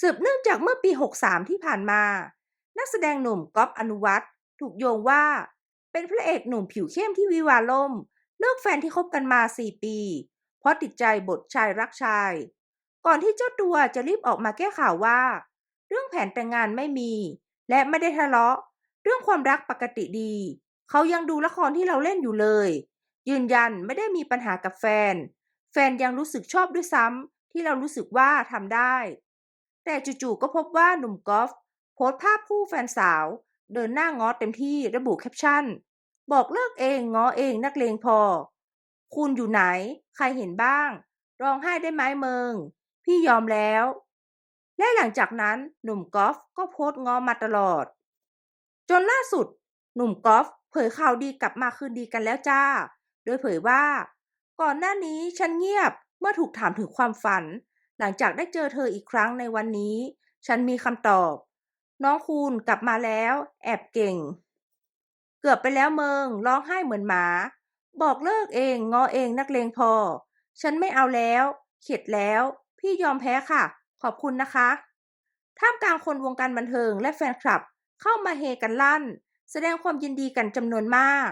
สืบเนื่องจากเมื่อปี 63 ที่ผ่านมา นักแสดงหนุ่มก๊อฟอนุวัฒน์ถูกโยงว่า เป็นพระเอกหนุ่มผิวเข้มที่วิวาล่ม เลิกแฟนที่คบกันมา 4 ปี เพราะติดใจบทชายรักชาย ก่อนที่เจ้าตัวจะรีบออกมาแก้ข่าวว่า เรื่องแผนแต่งงานไม่มี และไม่ได้ทะเลาะ เรื่องความรักปกติดี เขายังดูละครที่เราเล่นอยู่เลย ยืนยันไม่ได้มีปัญหากับแฟน แฟนยังรู้สึกชอบด้วยซ้ำที่เรารู้สึกว่าทำได้ แต่จู่ๆก็พบว่าหนุ่มกอล์ฟโพสภาพคู่แฟนสาว เดินหน้าง้อเต็มที่ระบุแคปชั่น บอกเลิกเองง้อเองนักเลงพอ คุณอยู่ไหน ใครเห็นบ้าง ร้องไห้ได้ไหมเมิงพี่ยอมแล้ว และหลังจากนั้นหนุ่มกอล์ฟก็โพสง้อมาตลอด จนล่าสุด หนุ่มกอล์ฟเผยข่าวดีกลับมาคืนดีกันแล้วจ้า โดยเผยว่า ก่อนหน้านี้ฉันเงียบเมื่อถูกถามถึงความฝัน หลังจากได้เจอเธออีกครั้งในวันนี้ ฉันมีคำตอบ น้องคุณกลับมาแล้ว แอบเก่ง เกือบไปแล้วเมิงร้องไห้เหมือนหมา บอกเลิกเองงอเองนักเลงพอ ฉันไม่เอาแล้ว เข็ดแล้ว พี่ยอมแพ้ค่ะ ขอบคุณนะคะ ท่ามกลางคนวงการบันเทิงและแฟนคลับ เข้ามาเฮกันลั่น แสดงความยินดีกันจำนวนมาก